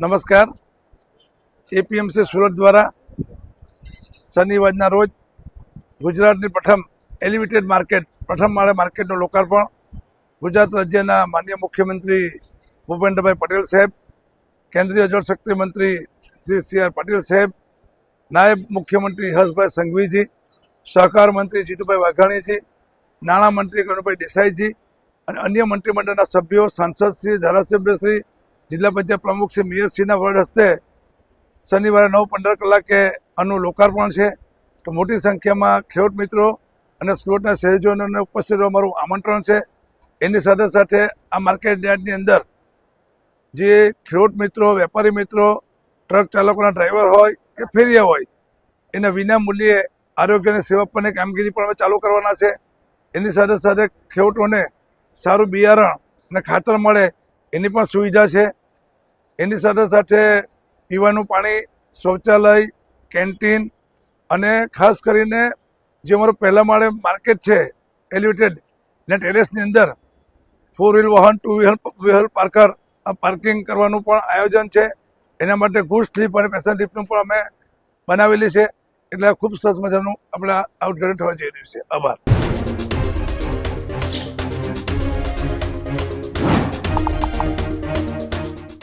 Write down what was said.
નમસ્કાર. એપીએમસી સુરત દ્વારા શનિવારના રોજ ગુજરાતની પ્રથમ એલિવેટેડ માર્કેટ પ્રથમ માળે માર્કેટનું લોકાર્પણ ગુજરાત રાજ્યના માન્ય મુખ્યમંત્રી ભૂપેન્દ્રભાઈ પટેલ સાહેબ, કેન્દ્રીય જળશક્તિ મંત્રી શ્રી સી આર પાટીલ સાહેબ, નાયબ મુખ્યમંત્રી હર્ષભાઈ સંઘવીજી, સહકાર મંત્રી જીતુભાઈ વાઘાણીજી, નાણામંત્રી કનુભાઈ દેસાઈજી અને અન્ય મંત્રીમંડળના સભ્યો સાંસદશ્રી ધારાસભ્યશ્રી જિલ્લા પંચાયત પ્રમુખ શ્રી મેયરશ્રીના વડ હસ્તે શનિવારે નવ પંદર કલાકે આનું લોકાર્પણ છે. તો મોટી સંખ્યામાં ખેડૂત મિત્રો અને સુરતના શહેરીજનોને ઉપસ્થિત રહેવા મારું આમંત્રણ છે. એની સાથે સાથે આ માર્કેટ યાર્ડની અંદર જે ખેડૂત મિત્રો, વેપારી મિત્રો, ટ્રક ચાલકોના ડ્રાઈવર હોય કે ફેરિયા હોય, એને વિના મૂલ્યે આરોગ્યની સેવા આપવાની કામગીરી પણ અમે ચાલુ કરવાના છે. એની સાથે સાથે ખેડૂતોને સારું બિયારણ અને ખાતર મળે એની પણ સુવિધા છે. એની સાથે સાથે પીવાનું પાણી, શૌચાલય, કેન્ટીન અને ખાસ કરીને જે અમારું પહેલા માળે માર્કેટ છે, એલિવેટેડ, ને ટેરેસની અંદર ફોર વ્હીલ વાહન ટુ વ્હીલ વ્હીલ પાર્કર આ પાર્કિંગ કરવાનું પણ આયોજન છે. એના માટે ગુડ સ્લીપ અને પેસેન્જર સ્લીપનું પણ અમે બનાવેલી છે. એટલે ખૂબ સરસ મજાનું આપણે આઉટગેટ થવા જઈ રહ્યું છે. આભાર.